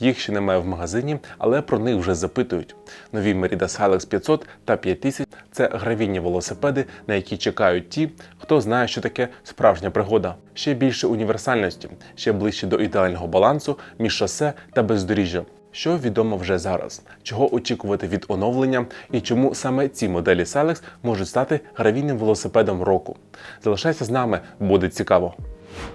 Їх ще немає в магазині, але про них вже запитують. Нові Merida Silex 500 та 5000 – це гравійні велосипеди, на які чекають ті, хто знає, що таке справжня пригода. Ще більше універсальності, ще ближче до ідеального балансу між шосе та бездоріжжя. Що відомо вже зараз, чого очікувати від оновлення і чому саме ці моделі Silex можуть стати гравійним велосипедом року. Залишайся з нами, буде цікаво.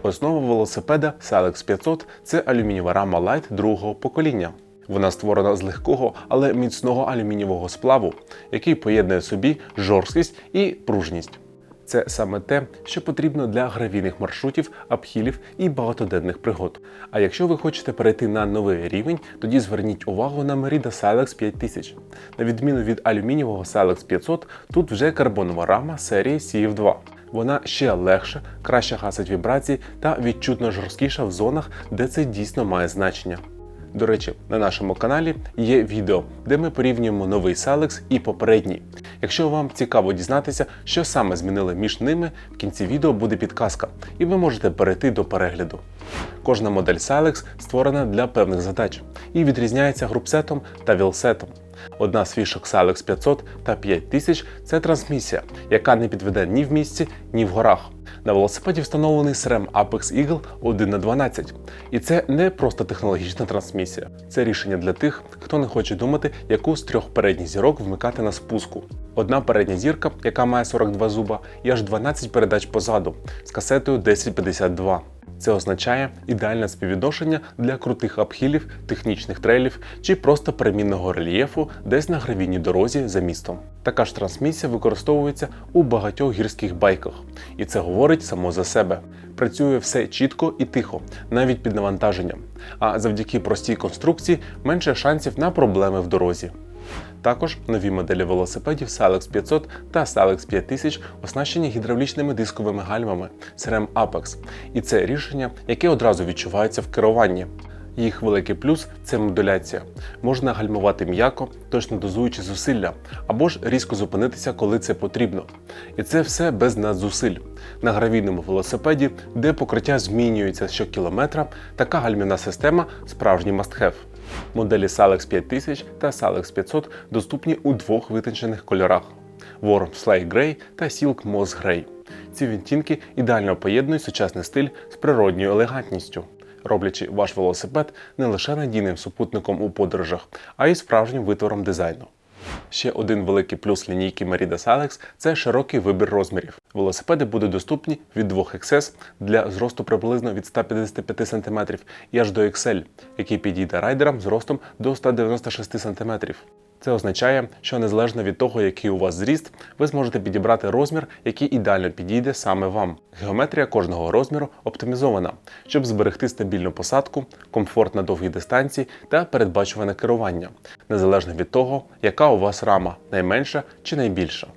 Основа велосипеда Silex 500 – це алюмінієва рама Light другого покоління. Вона створена з легкого, але міцного алюмінієвого сплаву, який поєднує собі жорсткість і пружність. Це саме те, що потрібно для гравійних маршрутів, апхілів і багатоденних пригод. А якщо ви хочете перейти на новий рівень, тоді зверніть увагу на Merida Silex 5000. На відміну від алюмінієвого Silex 500, тут вже карбонова рама серії CF2. Вона ще легша, краще гасить вібрації та відчутно жорсткіша в зонах, де це дійсно має значення. До речі, на нашому каналі є відео, де ми порівнюємо новий Silex і попередній. Якщо вам цікаво дізнатися, що саме змінили між ними, в кінці відео буде підказка, і ви можете перейти до перегляду. Кожна модель Silex створена для певних задач і відрізняється групсетом та вілсетом. Одна з фішок Silex 500 та 5000 – це трансмісія, яка не підведе ні в місті, ні в горах. На велосипеді встановлений SRAM Apex Eagle 1 на 12 І це не просто технологічна трансмісія. Це рішення для тих, хто не хоче думати, яку з трьох передніх зірок вмикати на спуску. Одна передня зірка, яка має 42 зуба, і аж 12 передач позаду з касетою 1052. Це означає ідеальне співвідношення для крутих апхілів, технічних трейлів чи просто перемінного рельєфу десь на гравійній дорозі за містом. Така ж трансмісія використовується у багатьох гірських байках, і це говорить само за себе. Працює все чітко і тихо, навіть під навантаженням. А завдяки простій конструкції менше шансів на проблеми в дорозі. Також нові моделі велосипедів Silex 500 та Silex 5000 оснащені гідравлічними дисковими гальмами CRM Apex. І це рішення, яке одразу відчувається в керуванні. Їх великий плюс це модуляція. Можна гальмувати м'яко, точно дозуючи зусилля, або ж різко зупинитися, коли це потрібно. І це все без надзусиль. На гравійному велосипеді, де покриття змінюється щокілометра, така гальмівна система справжній must-have. Моделі Silex 5000 та Silex 500 доступні у двох витончених кольорах Warm Slay Grey та Silk Moss Grey. Ці відтінки ідеально поєднують сучасний стиль з природньою елегантністю, роблячи ваш велосипед не лише надійним супутником у подорожах, а й справжнім витвором дизайну. Ще один великий плюс лінійки Merida Silex – це широкий вибір розмірів. Велосипеди будуть доступні від 2XS для зросту приблизно від 155 см і аж до XL, який підійде райдерам з ростом до 196 см. Це означає, що незалежно від того, який у вас зріст, ви зможете підібрати розмір, який ідеально підійде саме вам. Геометрія кожного розміру оптимізована, щоб зберегти стабільну посадку, комфорт на довгій дистанції та передбачуване керування, незалежно від того, яка у вас рама найменша чи найбільша.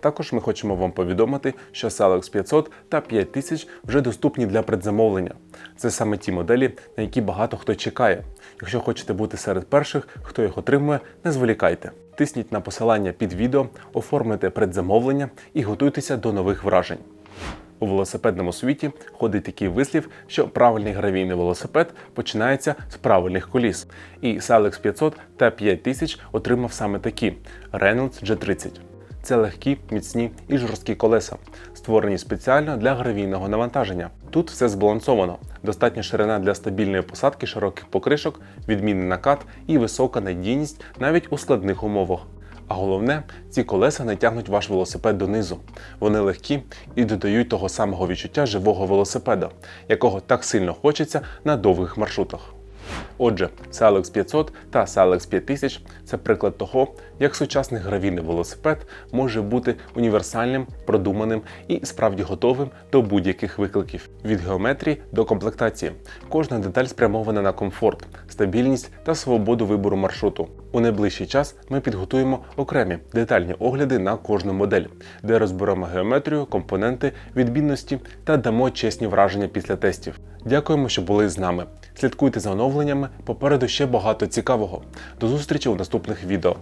Також ми хочемо вам повідомити, що Silex 500 та 5000 вже доступні для предзамовлення. Це саме ті моделі, на які багато хто чекає. Якщо хочете бути серед перших, хто їх отримує, не зволікайте. Тисніть на посилання під відео, оформлюйте предзамовлення і готуйтеся до нових вражень. У велосипедному світі ходить такий вислів, що правильний гравійний велосипед починається з правильних коліс. І Silex 500 та 5000 отримав саме такі Reynolds G30. Це легкі, міцні і жорсткі колеса, створені спеціально для гравійного навантаження. Тут все збалансовано, достатня ширина для стабільної посадки широких покришок, відмінний накат і висока надійність навіть у складних умовах. А головне, ці колеса не тягнуть ваш велосипед донизу. Вони легкі і додають того самого відчуття живого велосипеда, якого так сильно хочеться на довгих маршрутах. Отже, Silex 500 та Silex 5000 – це приклад того, як сучасний гравійний велосипед може бути універсальним, продуманим і справді готовим до будь-яких викликів від геометрії до комплектації. Кожна деталь спрямована на комфорт, стабільність та свободу вибору маршруту. У найближчий час ми підготуємо окремі детальні огляди на кожну модель, де розберемо геометрію, компоненти, відмінності та дамо чесні враження після тестів. Дякуємо, що були з нами. Слідкуйте за оновленнями, попереду ще багато цікавого. До зустрічі у наступних відео.